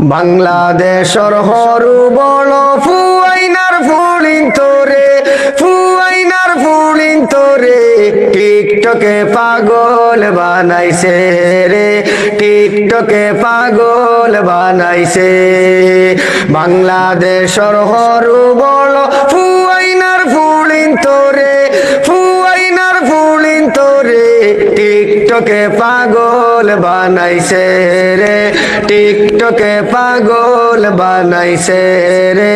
বাংলাদেশর হরু বড় ফুয়াইনার ফুলিন তোরে, ফুয়াইনার ফুলিন তোরে। টিকটকে পাগল বানাইছে রে, টিকটকে পাগল বানাইছে। বাংলাদেশর হরু বড় ফুয়াইনার ফুলিন তোরে টিকটকে পাগল বানাইছে রে, টিকটকে পাগল বানাইছে রে,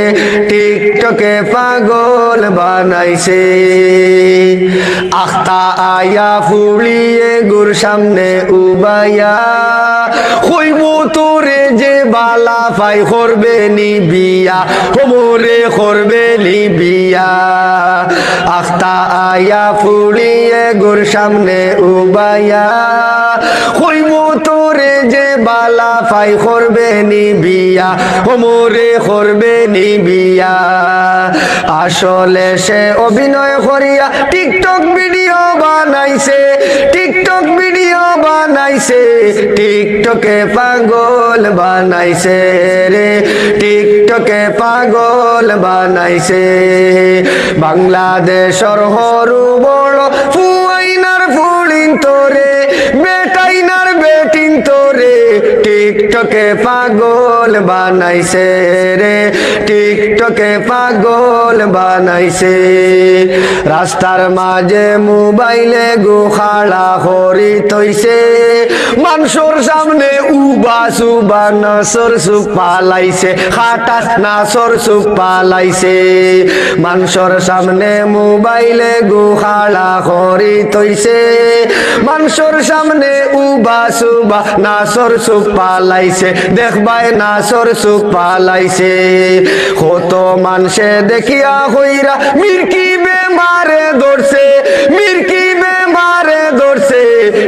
টিকটকে পাগল বানাইছে। আখতা আয়া ফুলিয়ে গুর সামনে উবাইয়া, হইব তোরে বালা ফাই করবে নি বিয়া হোমরে করবে নি বিয়া আয়া ফুলিয়ে গুর সামনে উবাইয়া হইব তোরে যে বালা ফাই করবে নি বিয়া হোমরে করবে নি বিয়া আসলে সে অভিনয় করিয়া টিকটক ভিডিও বানাইছে, টিকটক ভিডিও বানাইছে। টিকটকে পাগল বানাইছে রে। টিকটকে পাগল বানাইছে। বাংলাদেশর হরু বড় টিকটকে পাগল বানাইছে রে, টিকটকে পাগল বানাইছে। রাস্তার মাঝে মোবাইলে গোখাড়া হরি তৈছে মানুষের সামনে উবা সুবা নাসর সুপ পালাইছে খাটাস নাসর সুপ পালাইছে মানুষের সামনে মোবাইলে গোখাড়া হরি তৈছে মানুষের সামনে উবা সুবা নাসর দেখবাই নাসর কত মানুষে দেখিয়া হইরা মির্কি বেমারে ধরছে, মির্কি বেমারে ধরছে।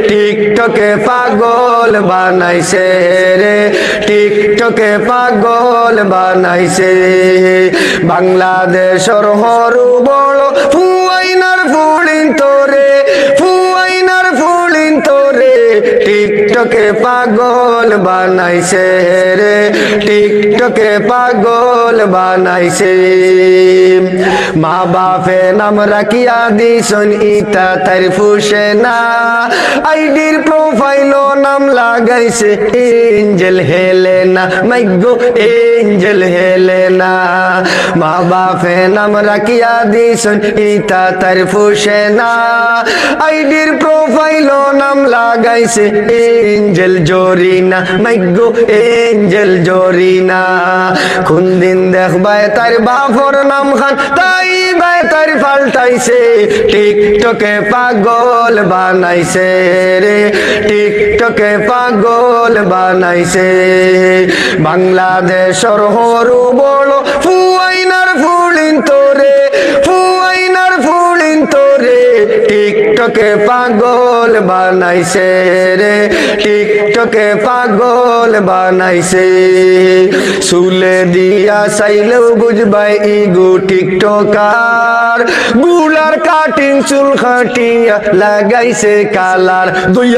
টিকটকে পাগল বানাইছে রে, টিকটকে পাগল বানাইছে। বাংলাদেশর হরু বড় ফুয়াইনার ফুলিন তোরে। টিকটকে পাগল বানাইছে রে। টিকটকে পাগল বানাইছে। মা বাপে নাম রাখিয়া দিছন ইতা তার ফুসে না। আইডির প্রোফাইলও নাম লাগাইছে, এঞ্জেল হেলেনা মাইগো এঞ্জেল হেলেনা মা বাপে নাম রাখিয়া দিছন, ইতা তার ফুসে না। আইডির প্রোফাইলও নাম লাগাইছে, এঞ্জেল জরিনা মাইগো এঞ্জেল জরিনা। কোন দিন দেখবায় তার বাপর নাম খান, তাই বাই তার পাল্টাইছে। টিকটকে পাগল বানাইছে রে, টিকটকে পাগল বানাইছে। বাংলাদেশর হরু বড় ফুয়াইনার ফুলিন তোরে ফুয়াইনার ফুলিন তোরে। টিকটকে পাগল বানাইছে রে। টিকটকে পাগল বানাইছে। সুলে দিয়া চাইলেও বুঝবাই ইগু টিকটকার। গুলার কাটিং, চুল খাটিয়া লাগাইছে কালার। দুই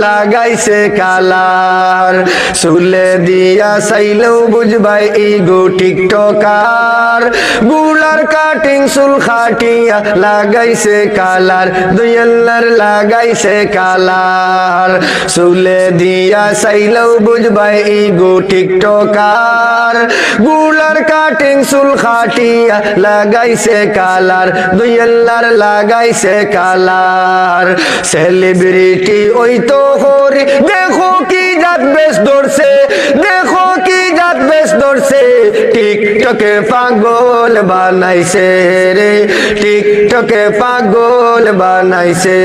লাগাইছে কালার। সুলে দিয়া চাইলেও বুঝবাই ইগু টিকটকার। গুলার কাটিং, চুল খাটিয়া লাগাইছে কালার। দুই আল্লাহর লাগাইছে কালার। সুলে দিয়া চাইলেও বুঝবাই ইগু টিকটকার। গুলার কাটিং চুল খাটিয়া লাগাইছে কালার। দুই আল্লাহর লাগাইছে কালার। সেলিব্রিটি ওই তো হরি। দেখো কি জাত বেশ ধরছে। দেখো ধরছে। টিকটকে পাগল বানাইছে রে। টিকটকে পাগল বানাইছে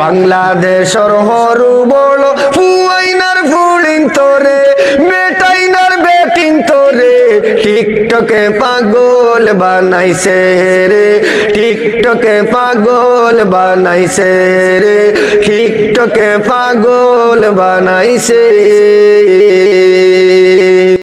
বাংলাদেশর হরু বড় ফুয়াইনার ফুলিন তোরে বেটাইনার বেটিন তোরে। টিকটকে পাগল বানাইছে রে। টিকটকে পাগল বানাইছে রে। টিকটকে পাগল বানাইছে